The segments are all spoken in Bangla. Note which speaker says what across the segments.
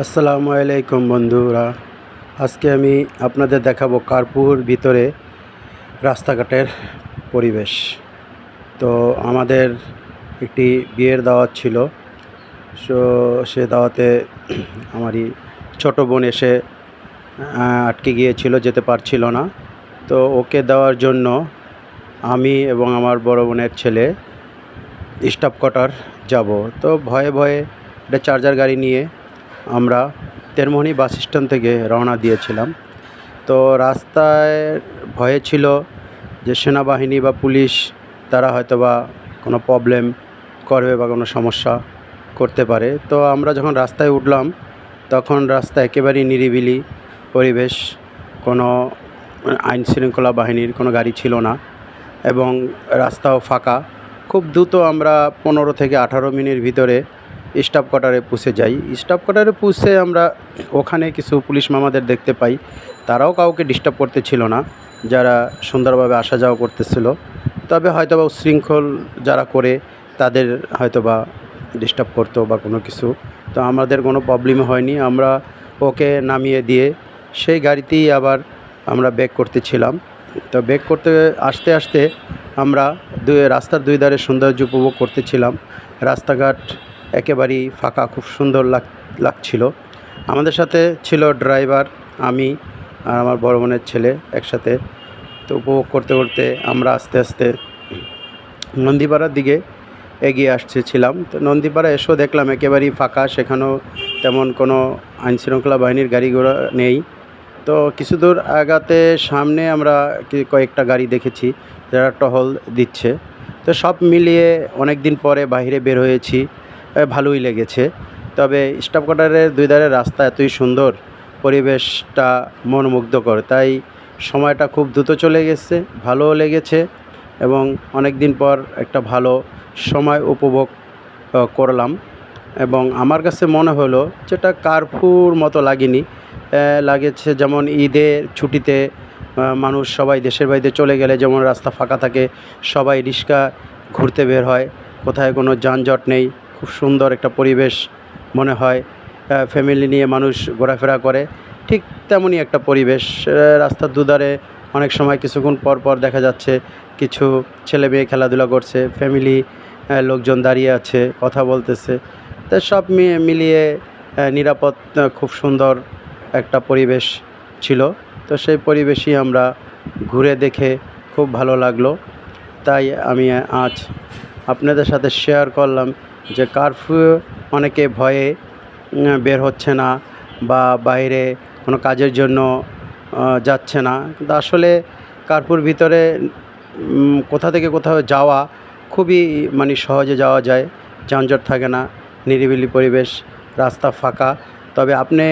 Speaker 1: আসসালামু আলাইকুম বন্ধুরা। আজকে আমি আপনাদের দেখাবো কার্পুর ভিতরে রাস্তাঘাটের পরিবেশ। তো আমাদের একটি বিয়ের দাওয়াত ছিল। সো সে দাওয়াতে আমারই ছোট বোন এসে আটকে গিয়েছিল, যেতে পারছিল না। তো ওকে দেওয়ার জন্য আমি এবং আমার বড় বোনের ছেলে স্টাফ কোয়ার্টার যাব। তো ভয়ে ভয়ে একটা চার্জার গাড়ি নিয়ে আমরা তেরমোহনী বাস স্ট্যান্ড থেকে রওনা দিয়েছিলাম। তো রাস্তায় ভয়ে ছিল যে সেনাবাহিনী বা পুলিশ তারা হয়তো বা কোনো প্রবলেম করবে বা কোনো সমস্যা করতে পারে। তো আমরা যখন রাস্তায় উঠলাম, তখন রাস্তা একেবারেই নিরিবিলি পরিবেশ, কোনো আইন শৃঙ্খলা বাহিনীর কোনো গাড়ি ছিল না এবং রাস্তাও ফাঁকা। খুব দ্রুত আমরা পনেরো থেকে আঠারো মিনিট ভিতরে স্টাফ কোয়ার্টারে পুষে যাই। স্টাফ কোয়ার্টারে পুষে আমরা ওখানে কিছু পুলিশ মামাদের দেখতে পাই। তারাও কাউকে ডিস্টার্ব করতে ছিল না, যারা সুন্দরভাবে আসা যাওয়া করতেছিল। তবে হয়তো বা উশৃঙ্খল যারা করে, তাদের হয়তো বা ডিস্টার্ব করতো বা কোনো কিছু। তো আমাদের কোনো প্রবলেম হয়নি। আমরা ওকে নামিয়ে দিয়ে সেই গাড়িতেই আবার আমরা ব্যাক করতেছিলাম তো ব্যাক করতে আসতে আসতে আমরা দুই রাস্তার দুই ধারে সৌন্দর্য উপভোগ করতেছিলাম রাস্তাঘাট একেবারেই ফাঁকা, খুব সুন্দর লাগ, লাগছিল। আমাদের সাথে ছিল ড্রাইভার, আমি আর আমার বড় বোনের ছেলে একসাথে। তো উপভোগ করতে করতে আমরা আস্তে আস্তে নন্দীপাড়ার দিকে এগিয়ে আসতেছিলাম তো নন্দীপাড়া এসেও দেখলাম একেবারেই ফাঁকা, সেখানেও তেমন কোনো আইন শৃঙ্খলা বাহিনীর গাড়ি ঘোড়া নেই। তো কিছু দূর আগাতে সামনে আমরা কয়েকটা গাড়ি দেখেছি, যারা টহল দিচ্ছে। তো সব মিলিয়ে অনেক দিন পরে বাইরে বের হয়েছি। ভালোই লেগেছে। তবে স্টাফ কোয়ার্টারের দুই ধারে রাস্তা এতই সুন্দর, পরিবেশটা মনোমুগ্ধকর। তাই সময়টা খুব দ্রুত চলে গেছে, ভালোও লেগেছে এবং অনেক দিন পর একটা ভালো সময় উপভোগ করলাম। এবং আমার কাছে মনে হলো যেটা কার্ফুর মতো লাগেনি লাগেছে যেমন ঈদের ছুটিতে মানুষ সবাই দেশের বাড়িতে চলে গেলে যেমন রাস্তা ফাঁকা থাকে, সবাই রিক্সা ঘুরতে বের হয়, কোথায় কোনো যানজট নেই। খুব সুন্দর একটা পরিবেশ মনে হয় ফ্যামিলি নিয়ে মানুষ ঘোরাফেরা করে। ঠিক তেমনই একটা পরিবেশ রাস্তার দুধারে অনেক সময় কিছুক্ষণ পর পর দেখা যাচ্ছে কিছু ছেলে মেয়ে খেলাধুলা করছে ফ্যামিলি লোকজন দাঁড়িয়ে আছে, কথা বলতেছে। তো সব মিলিয়ে নিরাপদ খুব সুন্দর একটা পরিবেশ ছিল। তো সেই পরিবেশই আমরা ঘুরে দেখে খুব ভালো লাগল। তাই আমি আজ আপনাদের সাথে শেয়ার করলাম। যে কারফিউ অনেকে ভয়ে বের হচ্ছে না বা বাইরে কোনো কাজের জন্য যাচ্ছে না। কিন্তু আসলে কার্পুর ভিতরে কোথা থেকে কোথাও যাওয়া খুবই মানে সহজে যাওয়া যায়। যানজট থাকে না, নিরিবিলি পরিবেশ, রাস্তা ফাঁকা। তবে আপনি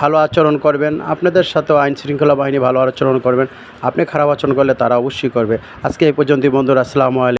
Speaker 1: ভালো আচরণ করবেন, আপনাদের সাথেও আইন শৃঙ্খলা বাহিনী ভালো আচরণ করবেন। আপনি খারাপ আচরণ করলে তারা অবশ্যই করবে। আজকে এই পর্যন্ত বন্ধুরা, আসসালামু আলাইকুম।